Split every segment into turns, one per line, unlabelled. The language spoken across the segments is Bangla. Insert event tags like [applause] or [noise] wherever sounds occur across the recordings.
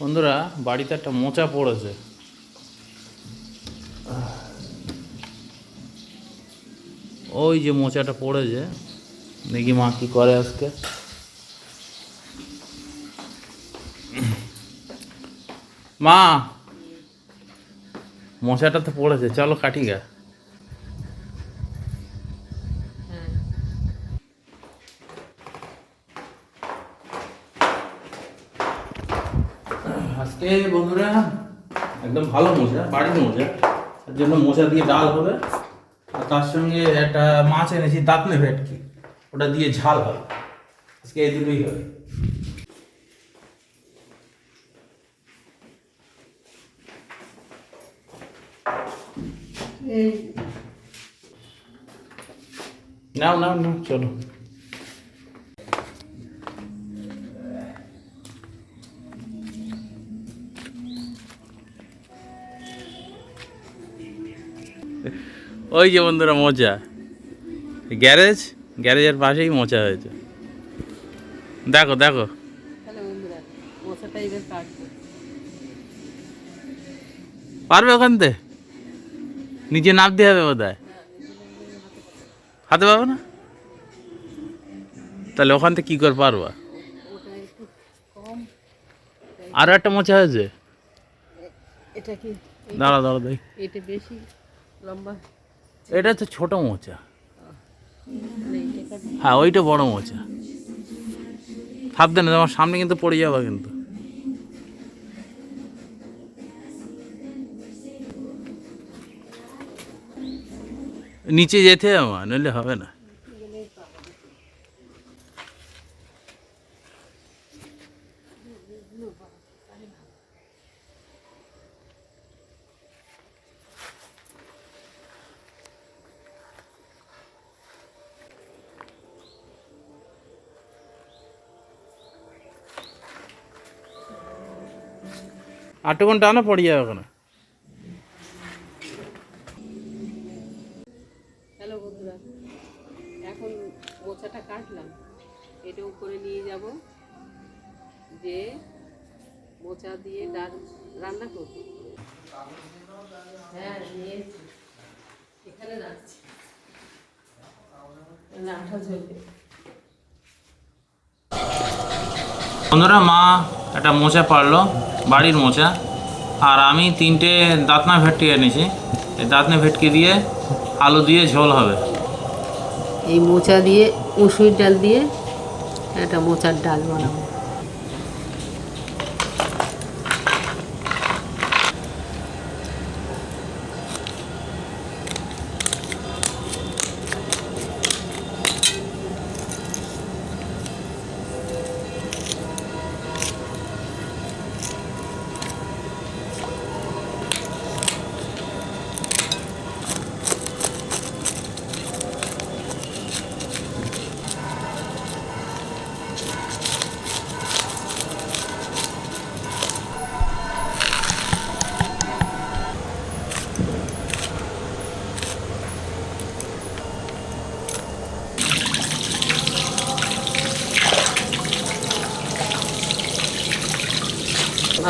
বন্ধুরা, বাড়িতে একটা মোচা পড়েছে। ওই যে মোচাটা পড়েছে। দেখি মা কি করে আজকে। মা, মোচাটা তো পড়েছে, চলো কাটি গা। আজকে বন্ধুরা একদম ভালো মোচা বাড়ির মোচা তার জন্য মোচা দিয়ে ডাল হবে। আর তার সঙ্গে একটা মাছ এনেছি দাঁতনে ভেটকি। ওটা দিয়ে ঝাল হবে। আজকে এই দুটোই হবে। নাও নাও নাও চলো। ওই যে বন্ধুরা মোচা গ্যারেজ? গ্যারেজের পাশেই মোচা হয়েছে। দেখো দেখো। পারবে ওখান থেকে? নিচে নাপ দিয়ে হবে বোধ হয় হাতে পাবো না? তাহলে ওখান থেকে কী করে পারবা? আরও একটা মোচা হয়েছে? দাঁড়া দাঁড়া দেখ।
এটা বেশি? লম্বা।
এটা তো ছোট মোচা। হ্যাঁ ওইটা বড় মোচা। সাবধানে, তোমার সামনে কিন্তু পড়ে যাবে কিন্তু। নিচে যেতে আমার নইলে হবে না। আট ঘণ্টা না পড়ে যাবে ওখানে?
হ্যালো বন্ধুরা এখন মোচাটা কাটলাম। এটা উপরে নিয়ে যাব যে মোচা দিয়ে ডাল রান্না করব। হ্যাঁ নিয়েছি। এখানে রাখছি। চলবে
বন্ধুরা মা একটা মোচা পারল। বাড়ির মোচা। আর আমি তিনটে দাঁতনা ভেটকি এনেছি। এই দাঁতনা ভেটকি দিয়ে আলু দিয়ে ঝোল হবে।
এই মোচা দিয়ে, মুসুর ডাল দিয়ে একটা মোচার ডাল বানাবো।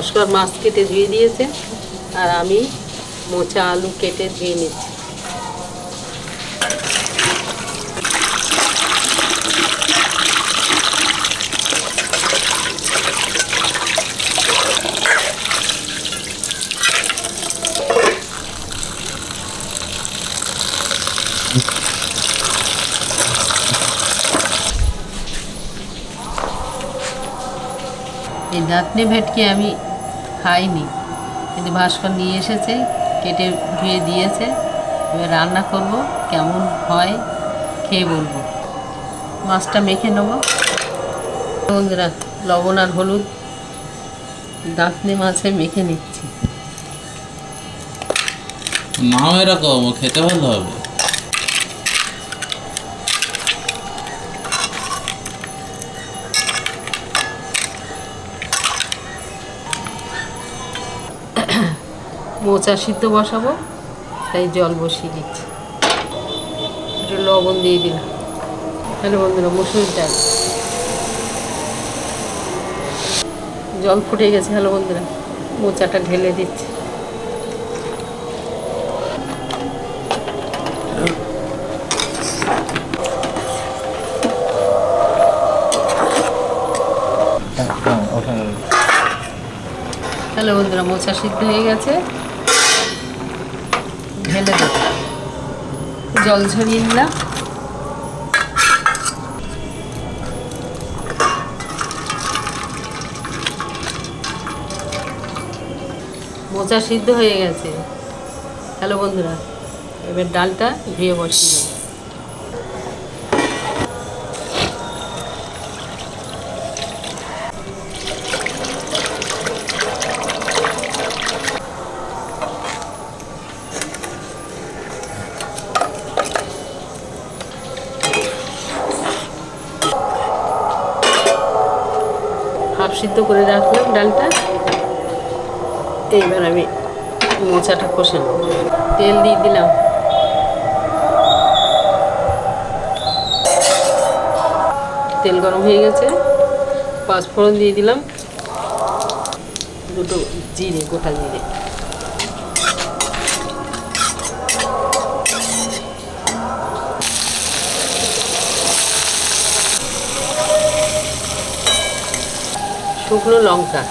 ভাস্কর মাছ কেটে ধুয়ে দিয়েছে, আর আমি মোচা আলু কেটে ধুয়ে নিচ্ছি। এই দাঁতনে ভেটকি আমি খাইনি কিন্তু ভাস্কর নিয়ে এসেছে, কেটে ধুয়ে দিয়েছে। এবার রান্না করব, কেমন হয় খেয়ে বলব। মাছটা মেখে নেব। বন্ধুরা লবণ আর হলুদ দাঁতনে মাছে মেখে নিচ্ছি।
নাও এরকম, খেতে ভালো হবে।
মোচা সিদ্ধ বসাবো তাই জল বসিয়ে দিচ্ছি। একটু লবণ দিয়ে দিলাম। তাহলে বন্ধুরা মুসুর ডাল জল ফুটে গেছে হ্যালো বন্ধুরা মোচাটা ঢেলে দিচ্ছে। হ্যালো বন্ধুরা মোচা সিদ্ধ হয়ে গেছে। ঢেলে দেব। জল ঝরিয়ে নিলাম। মোচা সিদ্ধ হয়ে গেছে। হ্যালো বন্ধুরা, এবার ডালটা ধুয়ে বসিয়ে সিদ্ধ করে রাখলাম ডালটা। এইবার আমি মোচাটা কষে নেব। তেল দিয়ে দিলাম। তেল গরম হয়ে গেছে। পাঁচফোড়ন দিয়ে দিলাম। দুটো জিরে, গোটা জিরে। শুকনো লঙ্কা,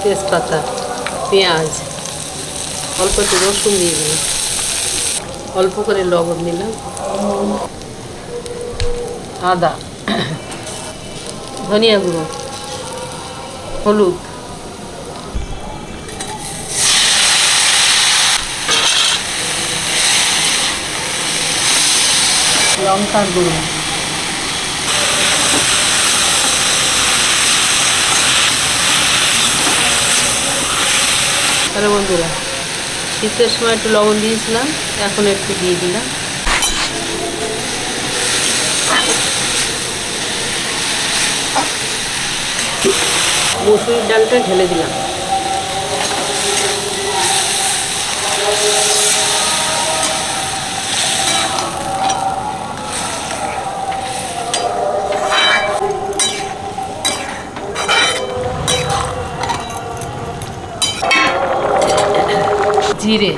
তেজপাতা, পেঁয়াজ, অল্প একটু রসুন দিয়ে দিলাম। অল্প করে লবণ দিলাম। আদা, ধনিয়া গুঁড়ো, হলুদ। লঙ্কার গুঁড়ো। তাহলে বন্ধুরা, শীতের সময় একটু লবণ দিয়েছিলাম, এখন একটু দিয়ে দিলাম। মুসুরির ডালটা ঢেলে দিলাম। জিরে।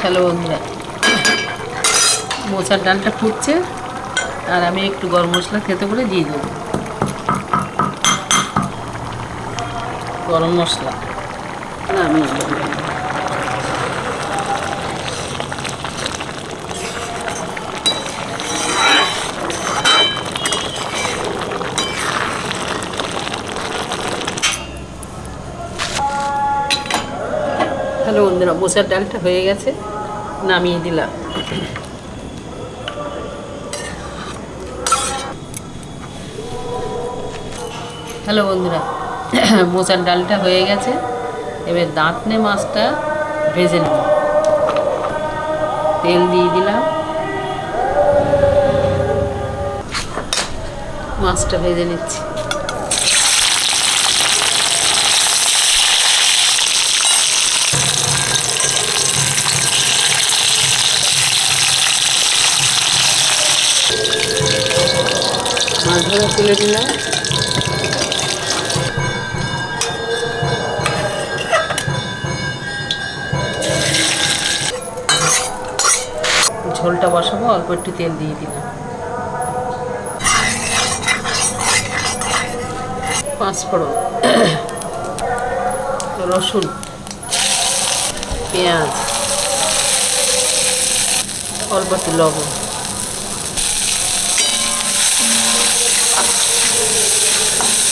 হ্যালো বন্ধুরা। মোচার ডালটা ফুটছে, আর আমি একটু গরম মশলা খেতে করে দিয়ে দেবো। গরম মশলা। না আমি হ্যালো বন্ধুরা মোচার ডালটা হয়ে গেছে, নামিয়ে দিলাম। হ্যালো বন্ধুরা [clears throat] মোচার ডালটা হয়ে গেছে। এবার দাঁতনে মাছটা ভেজে নেব। তেল দিয়ে দিলাম। মাছটা ভেজে নিচ্ছি। তুলে দিলাম। ঝোলটা বসাবো, অল্প একটু তেল দিয়ে দিলাম। পাঁচফোড়ন রসুন, পেঁয়াজ, অল্প একটু লবণ।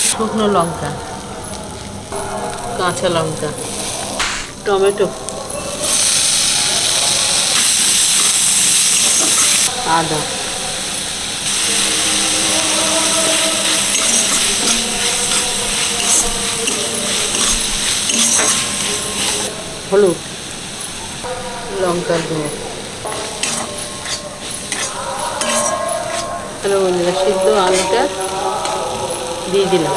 শুকনো লঙ্কা কাঁচা লঙ্কা টমেটো আদা। হলুদ লঙ্কার গুঁড়ো। হ্যালো বন্ধুরা সিদ্ধ আলুটা দিয়ে দিলাম।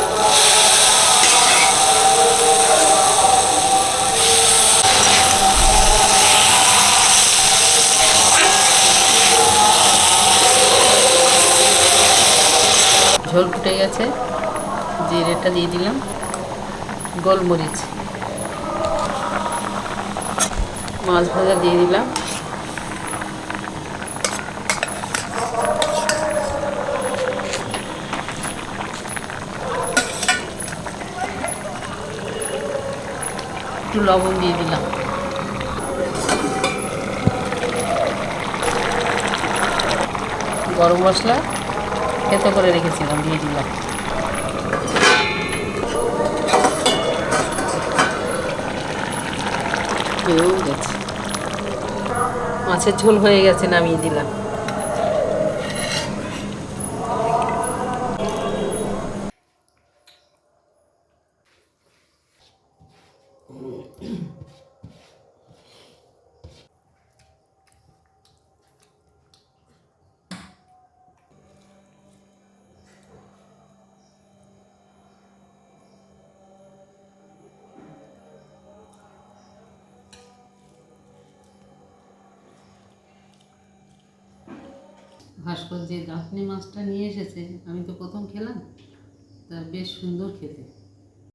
ঝোল ফুটে গেছে। জিরেটা দিয়ে দিলাম গোলমরিচ। মাছ ভাজা দিয়ে দিলাম। একটু লবণ দিয়ে দিলাম। গরম মশলা খেতে করে রেখেছিলাম, দিয়ে দিলাম। মাছের ঝোল হয়ে গেছে, নামিয়ে দিলাম। ভাস্কর যে গাঁথনি মাছটা নিয়ে এসেছে। আমি তো প্রথম খেলাম। তা বেশ সুন্দর খেতে।